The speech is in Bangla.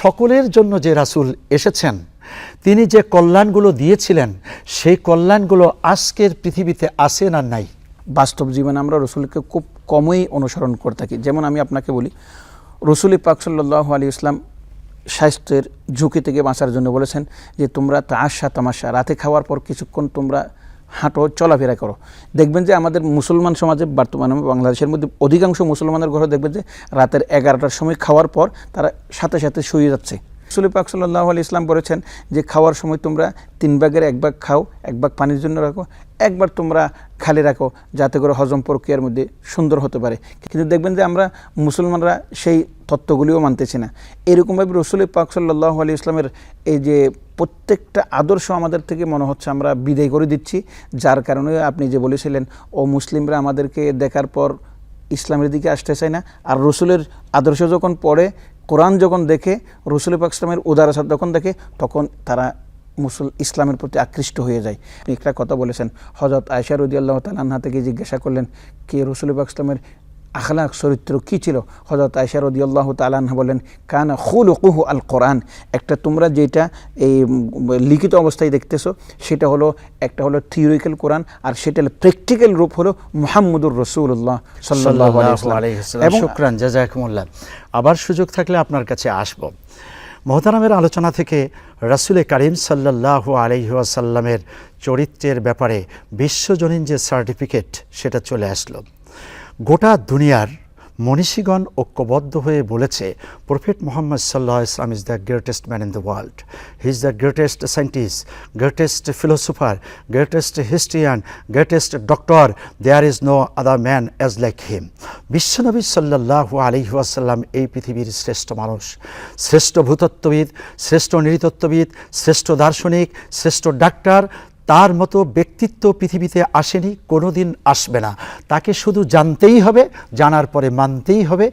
সকলের জন্য যে রাসূল এসেছেন, তিনি যে কল্যাণগুলো দিয়েছিলেন, সেই কল্যাণগুলো আজকের পৃথিবীতে আসে না নাই? বাস্তব জীবনে আমরা রসুলকে খুব কমই অনুসরণ করে থাকি। যেমন আমি আপনাকে বলি, রসুল পাক সাল্লাহ আলী ইসলাম স্বাস্থ্যের ঝুঁকি থেকে বাঁচার জন্য বলেছেন যে, তোমরা তাসা তামাশা, রাতে খাওয়ার পর কিছুক্ষণ তোমরা হাঁটো, চলাফেরা করো। দেখবেন যে আমাদের মুসলমান সমাজে বর্তমানে বাংলাদেশের মধ্যে অধিকাংশ মুসলমানের ঘরে দেখবেন যে রাতের এগারোটার সময় খাওয়ার পর তারা সাথে সাথে শুয়ে যাচ্ছে। রসুল পাক সাল্লাহ আলী ইসলাম বলেছেন যে খাওয়ার সময় তোমরা তিন ভাগের এক ভাগ খাও, এক ভাগ পানির জন্য রাখো একবার তোমরা খালি রাখো যাতে করে হজম প্রক্রিয়ার মধ্যে সুন্দর হতে পারে। কিন্তু দেখবেন যে আমরা মুসলমানরা সেই তত্ত্বগুলিও মানতেছি না। এরকমভাবে রসুল পাক সাল্লাহ আলী ইসলামের এই যে প্রত্যেকটা আদর্শ আমাদের থেকে মনে হচ্ছে আমরা বিদায় করে দিচ্ছি, যার কারণে আপনি যে বলেছিলেন, ও মুসলিমরা আমাদেরকে দেখার পর ইসলামের দিকে আসতে চায় না। আর রসুলের আদর্শ যখন পড়ে, কোরআন যখন দেখে, রসুল পাক ইসলামের উদারসাদ যখন দেখে, তখন তারা মুসল, ইসলামের প্রতি আকৃষ্ট হয়ে যায়। একটা কথা বলেছেন হজরত আয়সা রদি আল্লাহ তালান্না থেকে জিজ্ঞাসা করলেন, কে রসুল ইসলামের আখলাক চরিত্র কি ছিল? হজরত আয়সা রদি আল্লাহ তালান্না বলেন কানা খুল কুহু আল কোরআন একটা তোমরা যেটা এই লিখিত অবস্থায় দেখতেছো সেটা হলো একটা হলো থিওরিক্যাল কোরআন আর সেটা হলো প্র্যাকটিক্যাল রূপ হলো মোহাম্মদুর রসুল্লাহ সাল্লাহ এবং শুক্রান জাজাকুমুল্লাহ আবার সুযোগ থাকলে আপনার কাছে আসব। মহতারামের আলোচনা থেকে রাসুলে করিম সাল্লাহ আলহিহাসাল্লামের চরিত্রের ব্যাপারে বিশ্বজনীন যে সার্টিফিকেট, সেটা চলে আসলো। গোটা দুনিয়ার মনীষীগণ ঐক্যবদ্ধ হয়ে বলেছে, প্রফেট মোহাম্মদ সাল্লাহ ইসলাম is the greatest man in the world he is the greatest scientist greatest philosopher greatest historian greatest doctor there is no other man as like him বিশ্বনবী সাল্লাহ আলহিহাসাল্লাম এই পৃথিবীর শ্রেষ্ঠ মানুষ। শ্রেষ্ঠ ভূতত্ত্ববিদ, শ্রেষ্ঠ নৃতত্ত্ববিদ, শ্রেষ্ঠ দার্শনিক, শ্রেষ্ঠ ডাক্তার তার মতো ব্যক্তিত্ব পৃথিবীতে আসেনি কোনো দিন আসবে না। তাকে শুধু জানতেই হবে, জানার পরে মানতেই হবে।